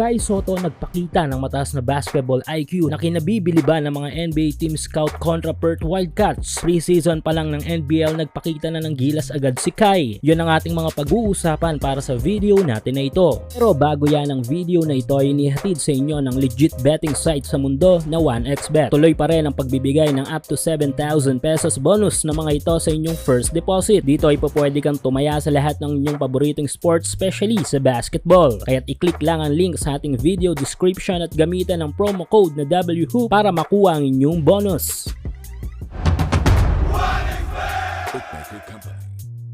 Kai Soto nagpakita ng mataas na basketball IQ na kinabibili ba ng mga NBA Team Scout kontra Perth Wildcats. Pre-season pa lang ng NBL nagpakita na ng gilas agad si Kai. Yun ang ating mga pag-uusapan para sa video natin na ito. Pero bago yan ang video na ito ay inihatid sa inyo ng legit betting site sa mundo na 1xBet. Tuloy pa rin ang pagbibigay ng up to 7,000 pesos bonus na mga ito sa inyong first deposit. Dito ay pwede kang tumaya sa lahat ng inyong paboritong sports, especially sa basketball. Kaya't i-click lang ang link sa ating video description at gamitan ng promo code na WHOOP para makuha ang inyong bonus. Bookmaker Company.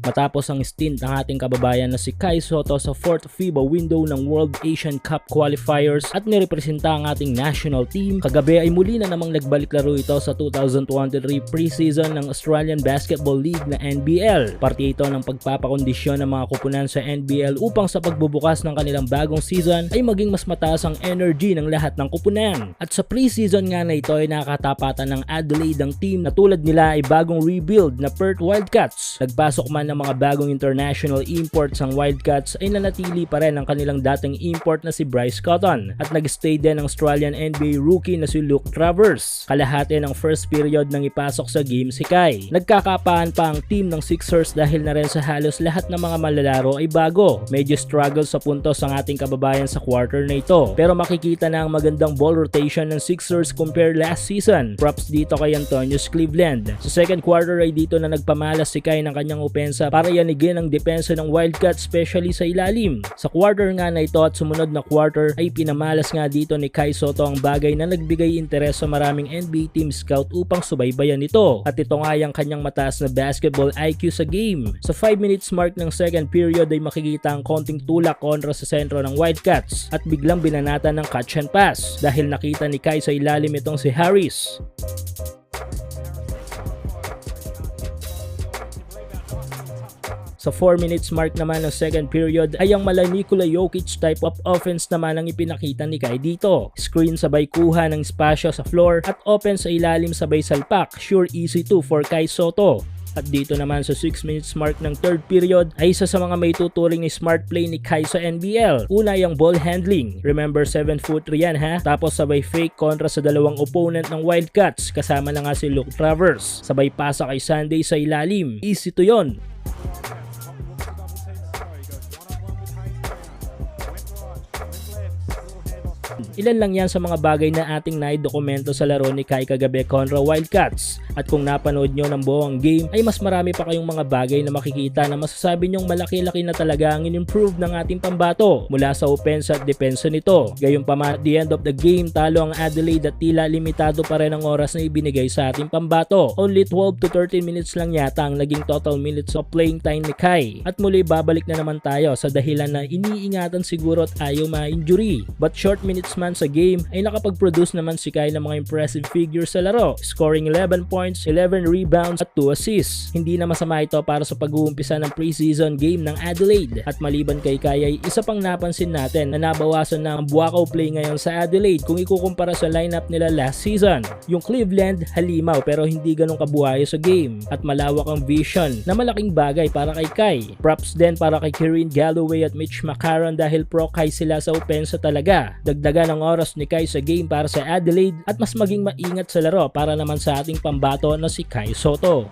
Matapos ang stint ng ating kababayan na si Kai Soto sa 4th FIBA window ng World Asian Cup qualifiers at nirepresenta ang ating national team, kagabi ay muli na namang nagbalik laro ito sa 2023 preseason ng Australian Basketball League na NBL. Parte ito ng pagpapakondisyon ng mga kupunan sa NBL upang sa pagbubukas ng kanilang bagong season ay maging mas mataas ang energy ng lahat ng kupunan. At sa preseason nga na ito ay nakakatapatan ng Adelaide ang team na tulad nila ay bagong rebuild na Perth Wildcats. Nagpasok man ng mga bagong international imports ang Wildcats ay nanatili pa rin ang kanilang dating import na si Bryce Cotton at nag-stay din ang Australian NBA rookie na si Luke Travers. Kalahati ng first period nang ipasok sa game si Kai. Nagkakapaan pa ang team ng Sixers dahil na rin sa halos lahat ng mga malalaro ay bago. Medyo struggle sa puntos ang ating kababayan sa quarter na ito. Pero makikita na ang magandang ball rotation ng Sixers compare last season. Props dito kay Antonio Cleveland. Sa second quarter ay dito na nagpamalas si Kai ng kanyang opensa para yanigin ang depensa ng Wildcats especially sa ilalim. Sa quarter nga na ito at sumunod na quarter ay pinamalas nga dito ni Kai Soto ang bagay na nagbigay interes sa maraming NBA team scout upang subaybayan ito. At ito nga yung kanyang mataas na basketball IQ sa game. Sa 5 minutes mark ng second period ay makikita ang konting tulak kontra sa sentro ng Wildcats at biglang binanata ng catch and pass dahil nakita ni Kai sa ilalim itong si Harris. Sa 4 minutes mark naman ng second period ay ang mala Nikola Jokic type of offense naman ang ipinakita ni Kai dito. Screen sabay kuha ng spasyo sa floor at open sa ilalim sabay salpak. Sure easy to for Kai Soto. At dito naman sa 6 minutes mark ng third period ay isa sa mga may tuturing ni smart play ni Kai sa NBL. Una yung ball handling. Remember 7 foot 3 yan ha? Tapos sabay fake kontra sa dalawang opponent ng Wildcats kasama na nga si Luke Travers. Sabay pasa kay Sunday sa ilalim. Easy to yon. Ilan lang yan sa mga bagay na ating naidokumento sa laro ni Kai kagabi kontra Wildcats. At kung napanood nyo ng buong game ay mas marami pa kayong mga bagay na makikita na masasabi nyong malaki-laki na talaga ang in-improve ng ating pambato mula sa offense at defense nito. Gayunpaman at the end of the game talo ang Adelaide at tila limitado pa rin ang oras na ibinigay sa ating pambato. Only 12 to 13 minutes lang yata ang naging total minutes of playing time ni Kai. At muli babalik na naman tayo sa dahilan na iniingatan siguro at ayaw ma-injury. But short minutes man sa game ay nakapag-produce naman si Kai ng mga impressive figures sa laro, scoring 11 points, 11 rebounds at 2 assists. Hindi na masama ito para sa pag-uumpisa ng preseason game ng Adelaide. At maliban kay Kai ay isa pang napansin natin na nabawasan na ang buwakaw play ngayon sa Adelaide kung ikukumpara sa lineup nila last season. Yung Cleveland, halimaw pero hindi ganun kabuhayo sa game at malawak ang vision na malaking bagay para kay Kai. Props din para kay Kirin Galloway at Mitch McCarron dahil pro Kai sila sa opensa talaga. Dagdagan ang oras ni Kai sa game para sa Adelaide at mas maging maingat sa laro para naman sa ating pambato na si Kai Soto.